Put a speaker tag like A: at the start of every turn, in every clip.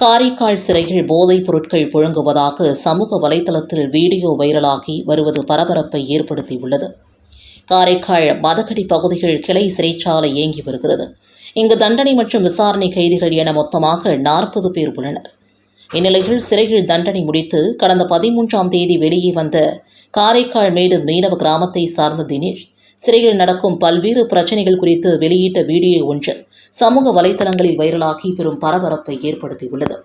A: காரைக்கால் சிறையில் போதைப் பொருட்கள் புழங்குவதாக சமூக வலைதளத்தில் வீடியோ வைரலாகி வருவது பரபரப்பை ஏற்படுத்தியுள்ளது. காரைக்கால் மதகடி பகுதியில் கிளை சிறைச்சாலை இயங்கி வருகிறது. இங்கு தண்டனை மற்றும் விசாரணை கைதிகள் என மொத்தமாக நாற்பது பேர் உள்ளனர். இந்நிலையில் சிறையில் தண்டனை முடித்து கடந்த பதிமூன்றாம் தேதி வெளியே வந்த காரைக்கால் மேடு மீனவ கிராமத்தை சார்ந்த தினேஷ் சிறையில் நடக்கும் பல்வேறு பிரச்சனைகள் குறித்து வெளியிட்ட வீடியோ ஒன்று சமூக வலைதளங்களில் வைரலாகி பெரும் பரபரப்பை ஏற்படுத்தியுள்ளது.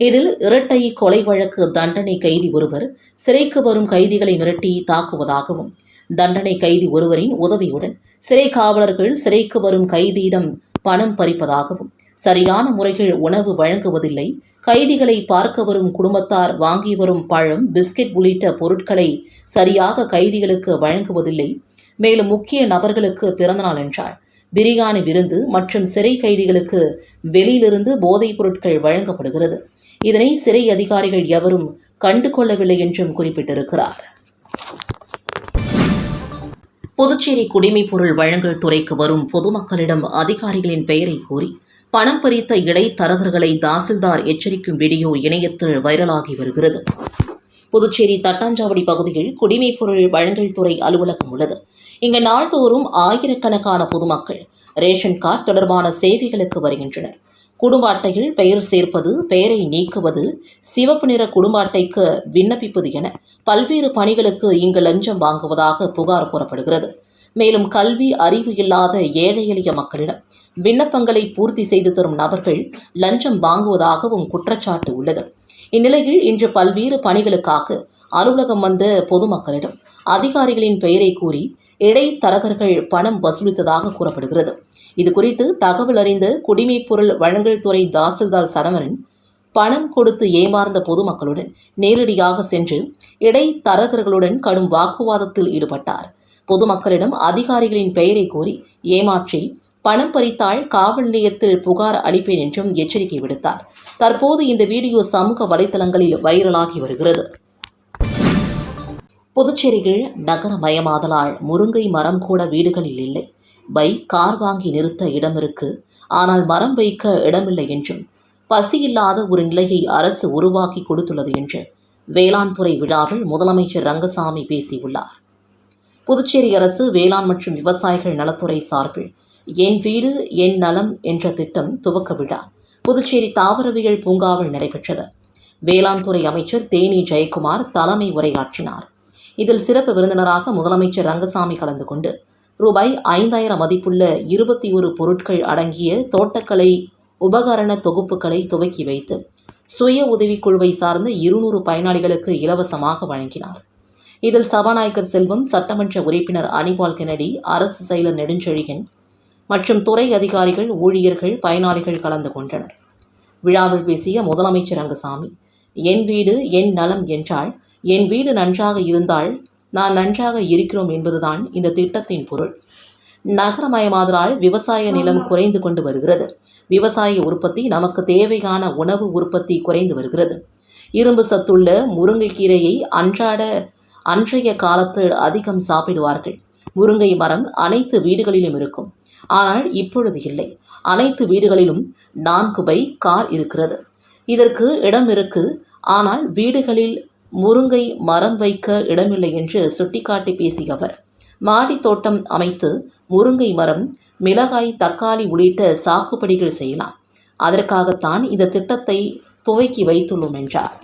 A: இதில் இரட்டை கொலை வழக்கு தண்டனை கைதி ஒருவர் சிறைக்கு வரும் கைதிகளை மிரட்டி தாக்குவதாகவும் தண்டனை கைதி ஒருவரின் உதவியுடன் சிறை காவலர்கள் சிறைக்கு வரும் கைதியிடம் பணம் பறிப்பதாகவும் சரியான முறையில் உணவு வழங்குவதில்லை கைதிகளை பார்க்க வரும் குடும்பத்தார் வாங்கி வரும் பழம் பிஸ்கெட் உள்ளிட்ட பொருட்களை சரியாக கைதிகளுக்கு வழங்குவதில்லை மேலும் முக்கிய நபர்களுக்கு பிறந்தநாள் என்றால் பிரியாணி விருந்து மற்றும் சிறை கைதிகளுக்கு வெளியிலிருந்து போதைப் பொருட்கள் வழங்கப்படுகிறது. இதனை சிறை அதிகாரிகள் எவரும் கண்டு கொள்ளவில்லை என்றும் குறிப்பிட்டிருக்கிறார். புதுச்சேரி குடிமைப் பொருள் வழங்கல் துறைக்கு வரும் பொதுமக்களிடம் அதிகாரிகளின் பெயரை கூறி பணம் பறித்த இடைத்தரகர்களை தாசில்தார் எச்சரிக்கும் வீடியோ இணையத்தில் வைரலாகி வருகிறது. புதுச்சேரி தட்டாஞ்சாவடி பகுதியில் குடிமைப் பொருள் வழங்கல் துறை அலுவலகம் உள்ளது. இங்கு நாள்தோறும் ஆயிரக்கணக்கான பொதுமக்கள் ரேஷன் கார்டு தொடர்பான சேவைகளுக்கு வருகின்றனர். குடும்ப அட்டையில் பெயர் சேர்ப்பது பெயரை நீக்குவது சிவப்பு நிற குடும்ப அட்டைக்கு விண்ணப்பிப்பது என பல்வேறு பணிகளுக்கு இங்கு லஞ்சம் வாங்குவதாக புகார் கூறப்படுகிறது. மேலும் கல்வி அறிவு இல்லாத ஏழை எளிய மக்களிடம் விண்ணப்பங்களை பூர்த்தி செய்து தரும் நபர்கள் லஞ்சம் வாங்குவதாகவும் குற்றச்சாட்டு உள்ளது. இந்நிலையில் இன்று பல்வேறு பணிகளுக்காக அலுவலகம் வந்த பொதுமக்களிடம் அதிகாரிகளின் பெயரை கூறி இடைத்தரகர்கள் பணம் வசூலித்ததாக கூறப்படுகிறது. இது குறித்து தகவல் அறிந்த குடிமைப்பொருள் வழங்கல் துறை தாசில்தார் சரவணன் பணம் கொடுத்து ஏமாறந்த பொதுமக்களுடன் நேரடியாக சென்று இடைத்தரகர்களுடன் கடும் வாக்குவாதத்தில் ஈடுபட்டார். பொதுமக்களிடம் அதிகாரிகளின் பெயரை கூறி ஏமாற்றி பணம் பறித்தால் காவல் நிலையத்தில் புகார் அளிப்பேன் என்றும் எச்சரிக்கை விடுத்தார். தற்போது இந்த வீடியோ சமூக வலைதளங்களில் வைரலாகி வருகிறது. புதுச்சேரியில் நகரமயமாதலால் முருங்கை மரம் கூட வீடுகளில் இல்லை. பைக் கார் வாங்கி நிறுத்த இடம் இருக்கு. ஆனால் மரம் வைக்க இடமில்லை என்றும் பசியில்லாத ஒரு நிலையை அரசு உருவாக்கி கொடுத்துள்ளது என்று வேளாண் துறை விழாவில் முதலமைச்சர் ரங்கசாமி பேசியுள்ளார். புதுச்சேரி அரசு வேளாண் மற்றும் விவசாயிகள் நலத்துறை சார்பில் என் வீடு என் நலம் என்ற திட்டம் துவக்க விழா. புதுச்சேரி தாவரவியல் பூங்காவில் நடைபெற்றது. வேளாண் துறை அமைச்சர் தேனி ஜெயக்குமார் தலைமை உரையாற்றினார். இதில் சிறப்பு விருந்தினராக முதலமைச்சர் ரங்கசாமி கலந்து கொண்டு ரூபாய் ஐந்தாயிரம் மதிப்புள்ள இருபத்தி ஒரு பொருட்கள் அடங்கிய தோட்டக்கலை உபகரண தொகுப்புகளை துவக்கி வைத்து சுய உதவிக்குழுவை சார்ந்த இருநூறு பயனாளிகளுக்கு இலவசமாக வழங்கினார். இதில் சபாநாயகர் செல்வம் சட்டமன்ற உறுப்பினர் அனிபால் கெனடி அரசு செயலர் நெடுஞ்செழியன் மற்றும் துறை அதிகாரிகள் ஊழியர்கள் பயனாளிகள் கலந்து கொண்டனர். விழாவில் பேசிய முதலமைச்சர் ரங்கசாமி என் வீடு என் நலம் என்றால் என் வீடு நன்றாக இருந்தால் நான் நன்றாக இருக்கிறோம் என்பதுதான் இந்த திட்டத்தின் பொருள். நகரமயமாதலால் விவசாய நிலம் குறைந்து கொண்டு வருகிறது. விவசாய உற்பத்தி நமக்கு தேவையான உணவு உற்பத்தி குறைந்து வருகிறது. இரும்பு சத்துள்ள முருங்கைக்கீரையை அன்றாட அன்றைய காலத்தில் அதிகம் சாப்பிடுவார்கள். முருங்கை மரம் அனைத்து வீடுகளிலும் இருக்கும். ஆனால் இப்பொழுது இல்லை. அனைத்து வீடுகளிலும் நான்கு பை கார் இருக்கிறது. இதற்கு இடம் இருக்கு. ஆனால் வீடுகளில் முருங்கை மரம் வைக்க இடமில்லை என்று சுட்டிக்காட்டி பேசிய அவர் மாடி தோட்டம் அமைத்து முருங்கை மரம் மிளகாய் தக்காளி உள்ளிட்ட சாகுபடிகள் செய்யலாம். அதற்காகத்தான் இந்த திட்டத்தை துவக்கி வைத்துள்ளோம் என்றார்.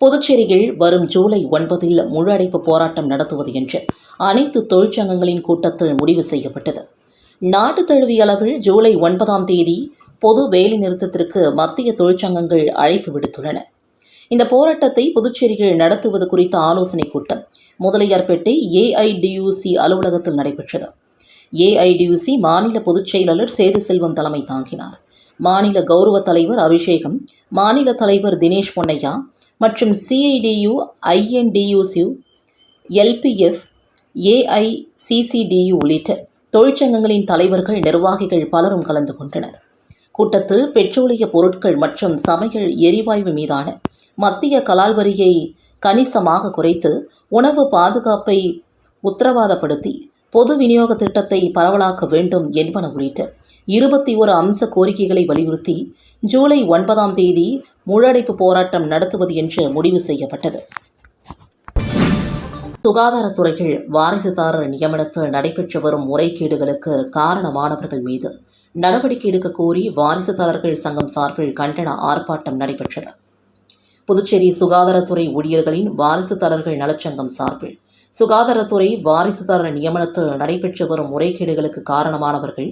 A: புதுச்சேரியில் வரும் ஜூலை ஒன்பதில் முழு அடைப்பு போராட்டம் நடத்துவது என்று அனைத்து தொழிற்சங்கங்களின் கூட்டத்தில் முடிவு செய்யப்பட்டது. நாட்டு தழுவிய அளவில் ஜூலை ஒன்பதாம் தேதி பொது வேலை நிறுத்தத்திற்கு மத்திய தொழிற்சங்கங்கள் அழைப்பு விடுத்துள்ளன. இந்த போராட்டத்தை புதுச்சேரியில் நடத்துவது குறித்த ஆலோசனைக் கூட்டம் முதலியார்பேட்டை ஏஐடியூசி அலுவலகத்தில் நடைபெற்றது. ஏஐடியூசி மாநில பொதுச் செயலாளர் சேது செல்வம் தலைமை தாங்கினார். மாநில கௌரவ தலைவர் அபிஷேகம் மாநில தலைவர் தினேஷ் பொன்னையா மற்றும் சிஐடியு ஐஎன்டியூசி எல்பிஎஃப் ஏஐசிசிடியு உள்ளிட்ட தொழிற்சங்கங்களின் தலைவர்கள் நிர்வாகிகள் பலரும் கலந்து கொண்டனர். கூட்டத்தில் பெட்ரோலிய பொருட்கள் மற்றும் சமையல் எரிவாயு மீதான மத்திய கலால் வரியை கணிசமாக குறைத்து உணவு பாதுகாப்பை உத்தரவாதப்படுத்தி பொது விநியோக திட்டத்தை பரவலாக்க வேண்டும் என்பன உள்ளிட்ட இருபத்தி ஒரு அம்ச கோரிக்கைகளை வலியுறுத்தி ஜூலை ஒன்பதாம் தேதி முழடைப்பு போராட்டம் நடத்துவது என்று முடிவு செய்யப்பட்டது. சுகாதாரத்துறையில் வாரிசுதாரர் நியமனத்தில் நடைபெற்று வரும் முறைகேடுகளுக்கு காரணமானவர்கள் மீது நடவடிக்கை எடுக்க கோரி வாரிசுதாரர்கள் சங்கம் சார்பில் கண்டன ஆர்ப்பாட்டம் நடைபெற்றது. புதுச்சேரி சுகாதாரத்துறை ஊழியர்களின் வாரிசுதாரர்கள் நலச்சங்கம் சார்பில் சுகாதாரத்துறை வாரிசுதாரர் நியமனத்தில் நடைபெற்று வரும் முறைகேடுகளுக்கு காரணமானவர்கள்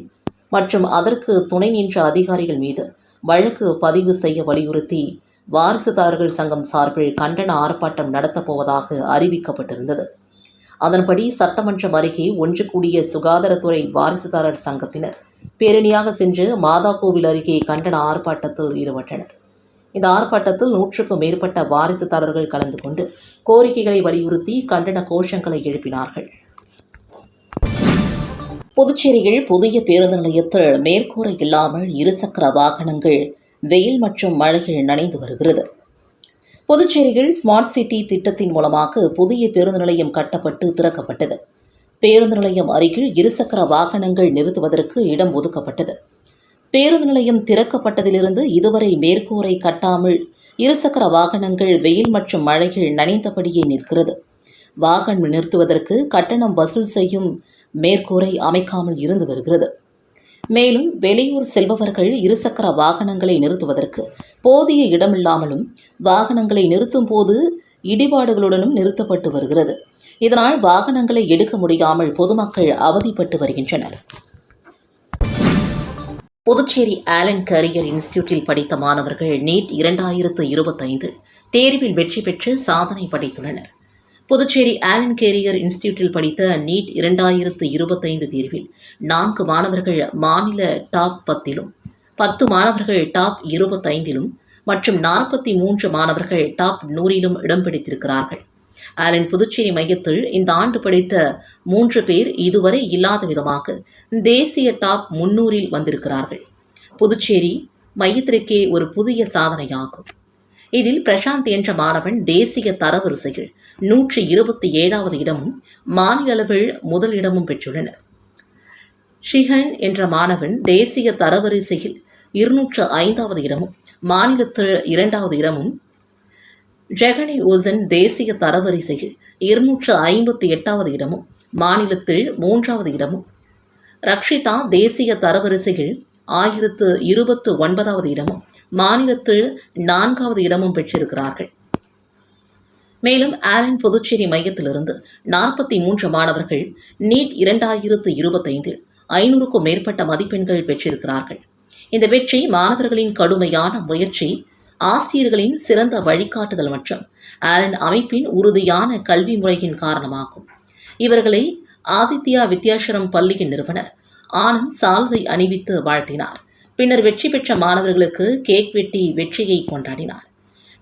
A: மற்றும் அதற்கு துணை நின்ற அதிகாரிகள் மீது வழக்கு பதிவு செய்ய வலியுறுத்தி வாரிசுதாரர்கள் சங்கம் சார்பில் கண்டன ஆர்ப்பாட்டம் நடத்தப்போவதாக அறிவிக்கப்பட்டிருந்தது. அதன்படி சட்டமன்றம் அருகே ஒன்று கூடிய சுகாதாரத்துறை வாரிசுதாரர் சங்கத்தினர் பேரணியாக சென்று மாதா கோவில் அருகே கண்டன ஆர்ப்பாட்டத்தில் ஈடுபட்டனர். இந்த ஆர்ப்பாட்டத்தில் நூற்றுக்கும் மேற்பட்ட வாரிசுதாரர்கள் கலந்து கொண்டு கோரிக்கைகளை வலியுறுத்தி கண்டன கோஷங்களை எழுப்பினார்கள். புதுச்சேரியில் புதிய பேருந்து நிலையத்தில் மேற்கூரை இல்லாமல் இருசக்கர வாகனங்கள் வெயில் மற்றும் மழையில் நனைந்து வருகிறது. புதுச்சேரியில் ஸ்மார்ட் சிட்டி திட்டத்தின் மூலமாக புதிய பேருந்து நிலையம் கட்டப்பட்டு திறக்கப்பட்டது. பேருந்து நிலையம் அருகில் இருசக்கர வாகனங்கள் நிறுத்துவதற்கு இடம் ஒதுக்கப்பட்டது. பேருந்து நிலையம் திறக்கப்பட்டதிலிருந்து இதுவரை மேற்கூரை கட்டாமல் இருசக்கர வாகனங்கள் வெயில் மற்றும் மழையில் நனைந்தபடியே நிற்கிறது. வாகனம் நிறுத்துவதற்கு கட்டணம் வசூல் செய்யும் மேற்கூரை அமைக்காமல் இருந்து வருகிறது. மேலும் வெளியூர் செல்பவர்கள் இருசக்கர வாகனங்களை நிறுத்துவதற்கு போதிய இடமில்லாமலும் வாகனங்களை நிறுத்தும் போது இடிபாடுகளுடனும் நிறுத்தப்பட்டு வருகிறது. இதனால் வாகனங்களை எடுக்க முடியாமல் பொதுமக்கள் அவதிப்பட்டு வருகின்றனர். புதுச்சேரி ஆலன் கரியர் இன்ஸ்டியூட்டில் படித்த மாணவர்கள் நீட் இரண்டாயிரத்து இருபத்தைந்து தேர்வில் வெற்றி பெற்று சாதனை படைத்துள்ளனர். புதுச்சேரி ஆலன் கேரியர் இன்ஸ்டிடியூட்டில் படித்த நீட் இரண்டாயிரத்து இருபத்தைந்து தேர்வில் நான்கு மாணவர்கள் மாநில டாப் பத்திலும் பத்து மாணவர்கள் டாப் இருபத்தைந்திலும் மற்றும் நாற்பத்தி மூன்று மாணவர்கள் டாப் நூறிலும் இடம் பிடித்திருக்கிறார்கள். ஆலன் புதுச்சேரி மையத்தில் இந்த ஆண்டு படித்த மூன்று பேர் இதுவரை இல்லாத விதமாக தேசிய டாப் முன்னூறில் வந்திருக்கிறார்கள். புதுச்சேரி மையத்திற்கே ஒரு புதிய சாதனையாகும். இதில் பிரசாந்த் என்ற மாணவன் தேசிய தரவரிசையில் நூற்றி இருபத்தி ஏழாவது இடமும் மாநில அளவில் முதல் இடமும் பெற்றுள்ளனர். ஷிஹன் என்ற மாணவன் தேசிய தரவரிசையில் இருநூற்று ஐந்தாவது இடமும் மாநிலத்தில் இரண்டாவது இடமும் ஜெகனி ஓசன் தேசிய தரவரிசையில் இருநூற்று ஐம்பத்தி எட்டாவது இடமும் மாநிலத்தில் மூன்றாவது இடமும். ரக்ஷிதா தேசிய தரவரிசையில் ஆயிரத்து இருபத்து ஒன்பதாவது இடமும். மாநிலத்தில் நான்காவது இடமும் பெற்றிருக்கிறார்கள். மேலும் ஆலன் புதுச்சேரி மையத்திலிருந்து நாற்பத்தி மூன்று மாணவர்கள் நீட் இரண்டாயிரத்து இருபத்தைந்தில் ஐநூறுக்கும் மேற்பட்ட மதிப்பெண்கள் பெற்றிருக்கிறார்கள். இந்த வெற்றி மாணவர்களின் கடுமையான முயற்சி ஆசிரியர்களின் சிறந்த வழிகாட்டுதல் மற்றும் ஆலன் அமைப்பின் உறுதியான கல்வி முறையின் காரணமாகும். இவர்களை ஆதித்யா வித்யாசரம் பள்ளியின் நிறுவனர் ஆனந்த் சால்வை அணிவித்து வாழ்த்தினார். பின்னர் வெற்றி பெற்ற மாணவர்களுக்கு கேக் வெட்டி வெற்றியை கொண்டாடினார்.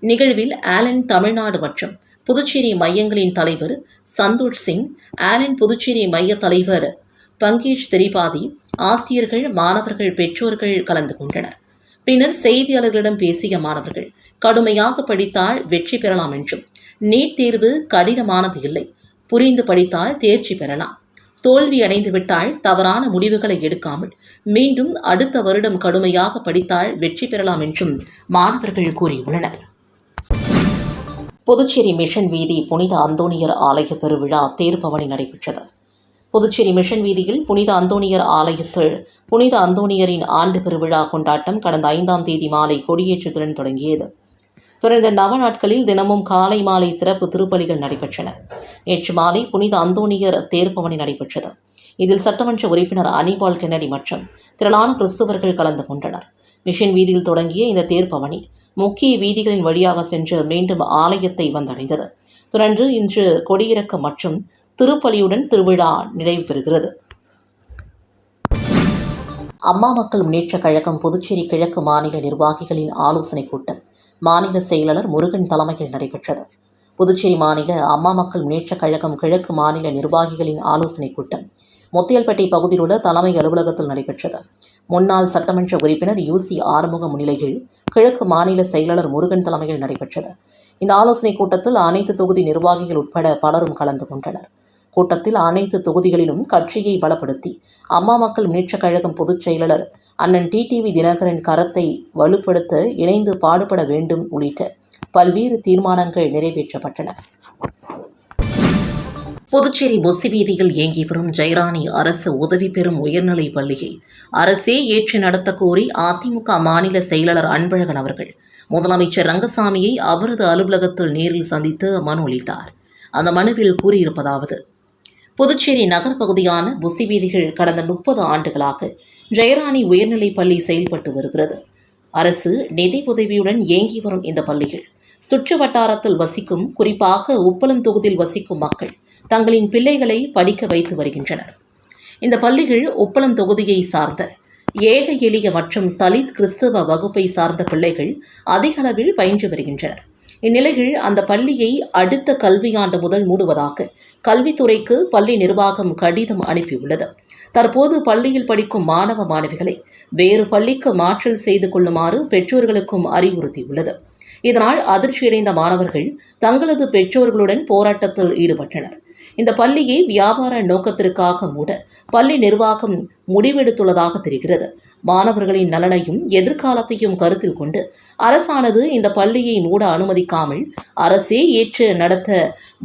A: நிகழ்வில் ஆலன் தமிழ்நாடு மற்றும் புதுச்சேரி மையங்களின் தலைவர் சந்தோஷ் சிங் ஆலன் புதுச்சேரி மைய தலைவர் பங்கேஷ் திரிபாதி ஆசிரியர்கள் மாணவர்கள் பெற்றோர்கள் கலந்து கொண்டனர். பின்னர் செய்தியாளர்களிடம் பேசிய மாணவர்கள் கடுமையாக படித்தால் வெற்றி பெறலாம் என்றும் நீட் தேர்வு கடினமானது இல்லை புரிந்து படித்தால் தேர்ச்சி பெறலாம். தோல்வி அடைந்து விட்டால் தவறான முடிவுகளை எடுக்காமல் மீண்டும் அடுத்த வருடம் கடுமையாக படித்தால் வெற்றி பெறலாம் என்றும் மாணவர்கள் கூறியுள்ளனர். புதுச்சேரி மிஷன் வீதி புனித அந்தோணியர் ஆலய பெருவிழா தேர்பவனி நடைபெற்றது. புதுச்சேரி மிஷன் வீதியில் புனித அந்தோணியர் ஆலயத்தில் புனித அந்தோணியரின் ஆண்டு பெருவிழா கொண்டாட்டம் கடந்த ஐந்தாம் தேதி மாலை கொடியேற்றத்துடன் தொடங்கியது. தொடர்ந்த நவ நாட்களில் தினமும் காலை மாலை சிறப்பு திருப்பலிகள் நடைபெற்றன. நேற்று மாலை புனித அந்தோணியர் தேர்பவனி நடைபெற்றது. இதில் சட்டமன்ற உறுப்பினர் அனிபால் கென்னடி மற்றும் திரளான கிறிஸ்தவர்கள் கலந்து கொண்டனர். மிஷன் வீதியில் தொடங்கிய இந்த தேர்ப்பவனி முக்கிய வீதிகளின் வழியாக சென்று மீண்டும் ஆலயத்தை வந்தடைந்தது. தொடர்ந்து இன்று கொடியிறக்கம் மற்றும் திருப்பலியுடன் திருவிழா நிறைவு பெறுகிறது. அம்மா மக்கள் முன்னேற்றக் கழகம் புதுச்சேரி கிழக்கு மாநில நிர்வாகிகளின் ஆலோசனைக் கூட்டம் மாநில செயலாளர் முருகன் தலைமையில் நடைபெற்றது. புதுச்சேரி மாநில அம்மா மக்கள் முன்னேற்றக் கழகம் கிழக்கு மாநில நிர்வாகிகளின் ஆலோசனைக் கூட்டம் முத்தியல்பேட்டை பகுதியில் உள்ள தலைமை அலுவலகத்தில் நடைபெற்றது. முன்னாள் சட்டமன்ற உறுப்பினர் யூசி ஆறுமுக முன்னிலையில் கிழக்கு மாநில செயலாளர் முருகன் தலைமையில் நடைபெற்றது. இந்த ஆலோசனைக் கூட்டத்தில் அனைத்து தொகுதி நிர்வாகிகள் உட்பட பலரும் கலந்து கொண்டனர். கூட்டத்தில் அனைத்து தொகுதிகளிலும் கட்சியை பலப்படுத்தி அம்மா மக்கள் முன்னேற்றக் கழகம் பொதுச் செயலாளர் அண்ணன் டிடிவி தினகரன் கரத்தை வலுப்படுத்த இணைந்து பாடுபட வேண்டும் உள்ளிட்ட பல்வேறு தீர்மானங்கள் நிறைவேற்றப்பட்டன. புதுச்சேரி பொஸ்ஸி வீதியில் இயங்கி வரும் ஜெயராணி அரசு உதவி பெறும் உயர்நிலைப் பள்ளியை அரசே ஏற்று நடத்த கோரி அதிமுக மாநில செயலாளர் அன்பழகன் அவர்கள். முதலமைச்சர் ரங்கசாமியை அவரது அலுவலகத்தில் நேரில் சந்தித்து மனு அளித்தார். அந்த மனுவில் கூறியிருப்பதாவது புதுச்சேரி நகர் பகுதியான புசி வீதிகள் கடந்த முப்பது ஆண்டுகளாக ஜெயராணி உயர்நிலைப் பள்ளி செயல்பட்டு வருகிறது. அரசு நிதி உதவியுடன் இயங்கி வரும் இந்த பள்ளிகள் சுற்று வட்டாரத்தில் வசிக்கும் குறிப்பாக உப்பளம் தொகுதியில் வசிக்கும் மக்கள் தங்களின் பிள்ளைகளை படிக்க வைத்து வருகின்றனர். இந்த பள்ளிகள் உப்பளம் தொகுதியை சார்ந்த ஏழை எளிய மற்றும் தலித் கிறிஸ்தவ வகுப்பை சார்ந்த பிள்ளைகள் அதிக அளவில் பயின்று வருகின்றனர். இந்நிலையில் அந்த பள்ளியை அடுத்த கல்வியாண்டு முதல் மூடுவதாக கல்வித்துறைக்கு பள்ளி நிர்வாகம் கடிதம் அனுப்பியுள்ளது. தற்போது பள்ளியில் படிக்கும் மாணவ மாணவிகளை வேறு பள்ளிக்கு மாற்றல் செய்து கொள்ளுமாறு பெற்றோர்களுக்கும் அறிவுறுத்தியுள்ளது. இதனால் அதிர்ச்சியடைந்த மாணவர்கள் தங்களது பெற்றோர்களுடன் போராட்டத்தில் ஈடுபட்டனர். இந்த பள்ளியை வியாபார நோக்கத்திற்காக மூட பள்ளி நிர்வாகம் முடிவெடுத்துள்ளதாக தெரிகிறது. மாணவர்களின் நலனையும் எதிர்காலத்தையும் கருத்தில் கொண்டு அரசானது இந்த பள்ளியை மூட அனுமதிக்காமல் அரசே ஏற்று நடத்த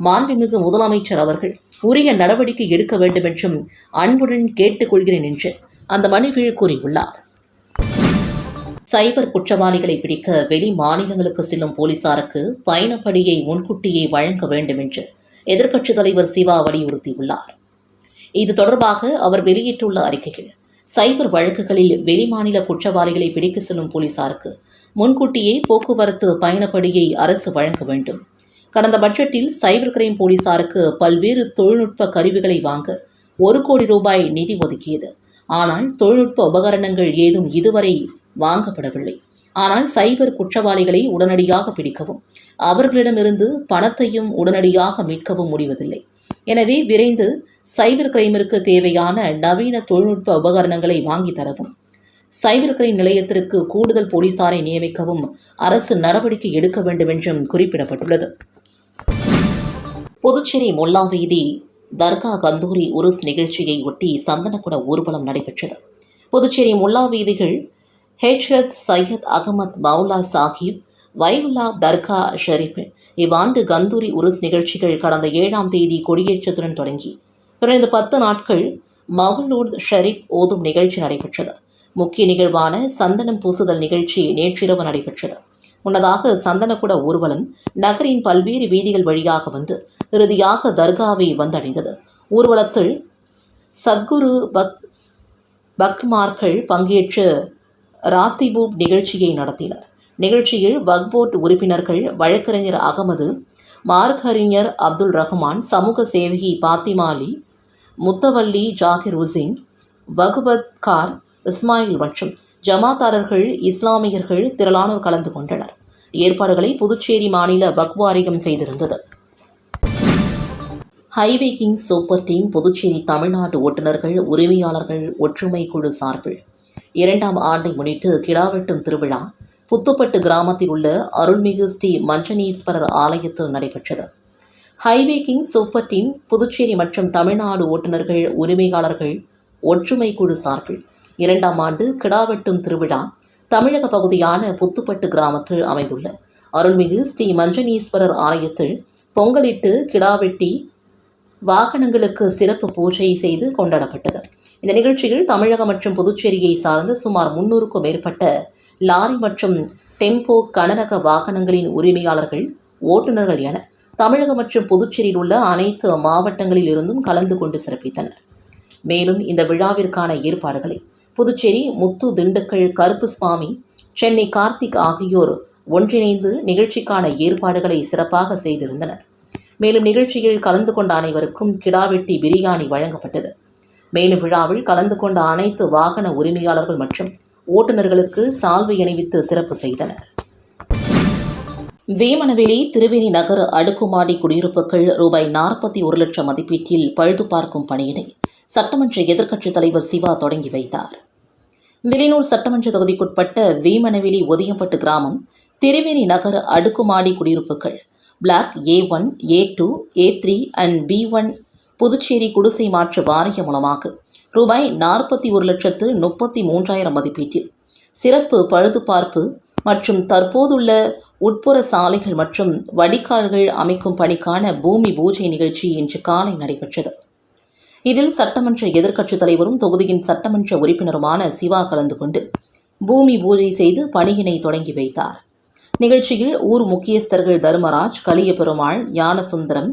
A: மாண்புமிகு முதலமைச்சர் அவர்கள் உரிய நடவடிக்கை எடுக்க வேண்டும் என்றும் அன்புடன் கேட்டுக்கொள்கிறேன் என்று அந்த மனுவில் கூறியுள்ளார். சைபர் குற்றவாளிகளை பிடிக்க வெளி மாநிலங்களுக்கு செல்லும் போலீசாருக்கு பயணப்படியை முன்கூட்டியே வழங்க வேண்டும் என்று எதிர்க்கட்சித் தலைவர் சிவா வலியுறுத்தியுள்ளார். இது தொடர்பாக அவர் வெளியிட்டுள்ள அறிக்கையில் சைபர் வழக்குகளில் வெளிமாநில குற்றவாளிகளை பிடிக்க செல்லும் போலீசாருக்கு முன்கூட்டியே போக்குவரத்து பயணப்படியை அரசு வழங்க வேண்டும். கடந்த பட்ஜெட்டில் சைபர் கிரைம் போலீசாருக்கு பல்வேறு தொழில்நுட்ப கருவிகளை வாங்க ஒரு கோடி ரூபாய் நிதி ஒதுக்கியது. ஆனால் தொழில்நுட்ப உபகரணங்கள் ஏதும் இதுவரை வாங்கப்படவில்லை. ஆனால் சைபர் குற்றவாளிகளை உடனடியாக பிடிக்கவும் அவர்களிடமிருந்து பணத்தையும் உடனடியாக மீட்கவும் முடிவதில்லை. எனவே விரைந்து சைபர் கிரைமிற்கு தேவையான நவீன தொழில்நுட்ப உபகரணங்களை வாங்கி தரவும் சைபர் கிரைம் நிலையத்திற்கு கூடுதல் போலீசாரை நியமிக்கவும் அரசு நடவடிக்கை எடுக்க வேண்டும் என்றும் குறிப்பிடப்பட்டுள்ளது. புதுச்சேரி முல்லா வீதி தர்கா கந்தூரி உருஸ் நிகழ்ச்சியை ஒட்டி சந்தனக்குட ஊர்வலம் நடைபெற்றது. புதுச்சேரி முல்லா வீதிகள் ஹெச்ரத் சையத் அகமத் மௌலா சாஹிப் வைவுல்லா தர்கா ஷெரீப் இவ்வாண்டு கந்தூரி உருஸ் நிகழ்ச்சிகள் கடந்த ஏழாம் தேதி கொடியேற்றத்துடன் தொடங்கி. தொடர்ந்து பத்து நாட்கள் மவுலூத் ஷெரீப் ஓதும் நிகழ்ச்சி நடைபெற்றது. முக்கிய நிகழ்வான சந்தனம் பூசுதல் நிகழ்ச்சி நேற்றிரவு நடைபெற்றது. முன்னதாக சந்தனக்குட ஊர்வலம் நகரின் பல்வேறு வீதிகள் வழியாக வந்து இறுதியாக தர்காவை வந்தடைந்தது. ஊர்வலத்தில் சத்குரு பக் பக்மார்கள் பங்கேற்று ராத்திபூப் நிகழ்ச்சியை நடத்தினர். நிகழ்ச்சியில் வக்போர்ட் உறுப்பினர்கள் வழக்கறிஞர் அகமது மார்கறிஞர் அப்துல் ரஹ்மான் சமூக சேவகி பாத்திமாலி முத்தவல்லி ஜாகிர் உசேன் வகுபத் கார் இஸ்மாயில் மற்றும் ஜமாத்தாரர்கள் இஸ்லாமியர்கள் திரளானோர் கலந்து கொண்டனர். ஏற்பாடுகளை புதுச்சேரி மாநில வக்வாரியம் செய்திருந்தது. Highway king super team Puducherry Tamil Nadu ஓட்டுநர்கள் உரிமையாளர்கள் ஒற்றுமை குழு சார்பில் இரண்டாம் ஆண்டை முன்னிட்டு கிடாவெட்டும் திருவிழா புத்துப்பட்டு கிராமத்தில் உள்ள அருள்மிகு ஸ்ரீ மஞ்சனீஸ்வரர் ஆலயத்தில் நடைபெற்றது. Highway king super team Puducherry மற்றும் தமிழ்நாடு ஓட்டுநர்கள் உரிமையாளர்கள் ஒற்றுமை குழு சார்பில் இரண்டாம் ஆண்டு கிடாவெட்டும் திருவிழா தமிழக பகுதியான புத்துப்பட்டு கிராமத்தில் அமைந்துள்ள அருள்மிகு ஸ்ரீ மஞ்சனீஸ்வரர் ஆலயத்தில் பொங்கலிட்டு கிடாவெட்டி வாகனங்களுக்கு சிறப்பு பூஜை செய்து கொண்டாடப்பட்டது. இந்த நிகழ்ச்சியில் தமிழகம் மற்றும் புதுச்சேரியை சார்ந்த சுமார் முன்னூறுக்கும் மேற்பட்ட லாரி மற்றும் டெம்போ கனரக வாகனங்களின் உரிமையாளர்கள் ஓட்டுநர்கள் என தமிழகம் மற்றும் புதுச்சேரியில் உள்ள அனைத்து மாவட்டங்களில் இருந்தும் கலந்து கொண்டு சிறப்பித்தனர். மேலும் இந்த விழாவிற்கான ஏற்பாடுகளை புதுச்சேரி முத்து திண்டுக்கல் கருப்பு சுவாமி சென்னை கார்த்திக் ஆகியோர் ஒன்றிணைந்து நிகழ்ச்சிக்கான ஏற்பாடுகளை சிறப்பாக செய்திருந்தனர். மேலும் நிகழ்ச்சியில் கலந்து கொண்ட அனைவருக்கும் கிடாவெட்டி பிரியாணி வழங்கப்பட்டது. மேலும் விழாவில் கலந்து கொண்ட அனைத்து வாகன உரிமையாளர்கள் மற்றும் ஓட்டுநர்களுக்கு சால்வை அணிவித்து சிறப்பு செய்தனர். வேமனவெளி திருவேணி நகர அடுக்குமாடி குடியிருப்புகள் ரூபாய் நாற்பத்தி ஒரு லட்சம் மதிப்பீட்டில் பழுது பார்க்கும் பணியினை சட்டமன்ற எதிர்க்கட்சித் தலைவர் சிவா தொடங்கி வைத்தார். வில்லியனூர் சட்டமன்ற தொகுதிக்குட்பட்ட வேமனவெளி ஒதியம்பட்டு கிராமம் திருவேணி நகர அடுக்குமாடி குடியிருப்புகள் block A one A two A three and B one Puducherry குடிசை மாற்று வாரிய மூலமாக ரூபாய் நாற்பத்தி ஒரு லட்சத்து முப்பத்தி மூன்றாயிரம் மதிப்பீட்டில். சிறப்பு பழுதுபார்ப்பு மற்றும் தற்போதுள்ள உட்புற சாலைகள் மற்றும் வடிகால்கள் அமைக்கும் பணிக்கான பூமி பூஜை நிகழ்ச்சி இன்று காலை நடைபெற்றது. இதில் சட்டமன்ற எதிர்க்கட்சித் தலைவரும் தொகுதியின் சட்டமன்ற உறுப்பினருமான சிவா கலந்து கொண்டு பூமி பூஜை செய்து பணியினை தொடங்கி வைத்தார். நிகழ்ச்சியில் ஊர் முக்கியஸ்தர்கள் தர்மராஜ் கலியபெருமாள் ஞானசுந்தரம்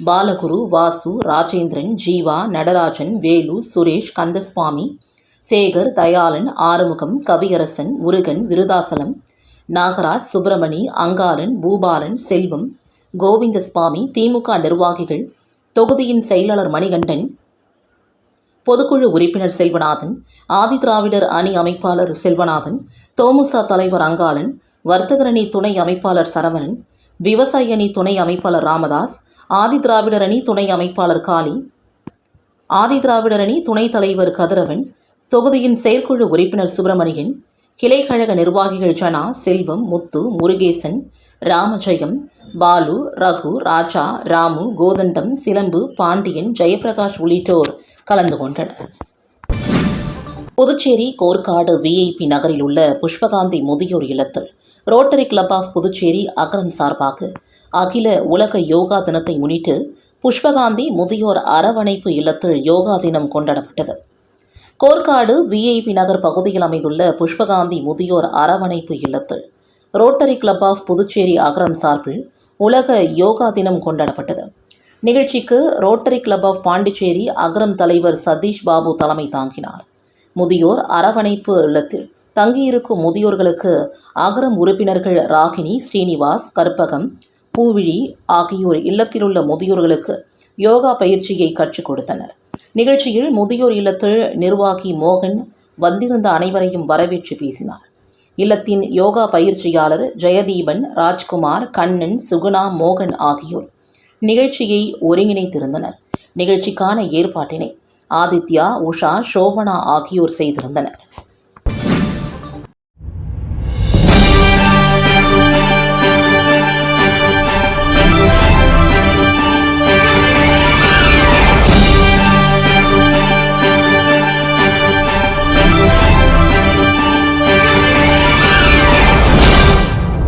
A: பாலகுரு வாசு ராஜேந்திரன் ஜீவா நடராஜன் வேலு சுரேஷ் கந்தசுவாமி சேகர் தயாளன் ஆறுமுகம் கவியரசன் முருகன் விருதாசலம் நாகராஜ் சுப்பிரமணி அங்காளன் பூபாலன் செல்வம் கோவிந்தசுவாமி திமுக நிர்வாகிகள் தொகுதியின் செயலாளர் மணிகண்டன் பொதுக்குழு உறுப்பினர் செல்வநாதன் ஆதிதிராவிடர் அணி அமைப்பாளர் செல்வநாதன் தோமுசா தலைவர் அங்காளன் வர்த்தகரணி துணை அமைப்பாளர் சரவணன் விவசாய அணி துணை அமைப்பாளர் ராமதாஸ் ஆதிதிராவிடர் அணி துணை அமைப்பாளர் காளி ஆதிதிராவிடர் அணி துணைத் தலைவர் கதிரவன் தொகுதியின் செயற்குழு உறுப்பினர் சுப்பிரமணியன் கிளைக்கழக நிர்வாகிகள் ஜனா செல்வம் முத்து முருகேசன் ராமஜெயம் பாலு ரகு ராஜா ராமு கோதண்டம் சிலம்பு பாண்டியன் ஜெயபிரகாஷ் உள்ளிட்டோர் கலந்து கொண்டனர். புதுச்சேரி கோர்க்காடு விஐபி நகரில் உள்ள புஷ்பகாந்தி முதியோர் இல்லத்தில் Rotary Club of Puducherry Agaram சார்பாக அகில உலக யோகா தினத்தை முன்னிட்டு புஷ்பகாந்தி முதியோர் அரவணைப்பு இல்லத்தில் யோகா தினம் கொண்டாடப்பட்டது. கோர்க்காடு விஐபி நகர் பகுதியில் அமைந்துள்ள புஷ்பகாந்தி முதியோர் அரவணைப்பு இல்லத்தில் Rotary Club of Puducherry Agaram சார்பில் உலக யோகா தினம் கொண்டாடப்பட்டது. நிகழ்ச்சிக்கு Rotary Club of Pondicherry Agaram தலைவர் சதீஷ் பாபு தலைமை தாங்கினார். முதியோர் அரவணைப்பு இல்லத்தில் தங்கியிருக்கும் முதியோர்களுக்கு அகரம் உறுப்பினர்கள் ராகினி ஸ்ரீனிவாஸ் கற்பகம் பூவிழி ஆகியோர் இல்லத்திலுள்ள முதியோர்களுக்கு யோகா பயிற்சியை கற்றுக் கொடுத்தனர். நிகழ்ச்சியில் முதியோர் இல்லத்தில் நிர்வாகி மோகன் வந்திருந்த அனைவரையும் வரவேற்று பேசினார். இல்லத்தின் யோகா பயிற்சியாளர் ஜெயதீபன் ராஜ்குமார் கண்ணன் சுகுணா மோகன் ஆகியோர் நிகழ்ச்சியை ஒருங்கிணைத்திருந்தனர். நிகழ்ச்சிக்கான ஏற்பாட்டினை ஆதித்யா உஷா சோபனா ஆகியோர் செய்திருந்தனர்.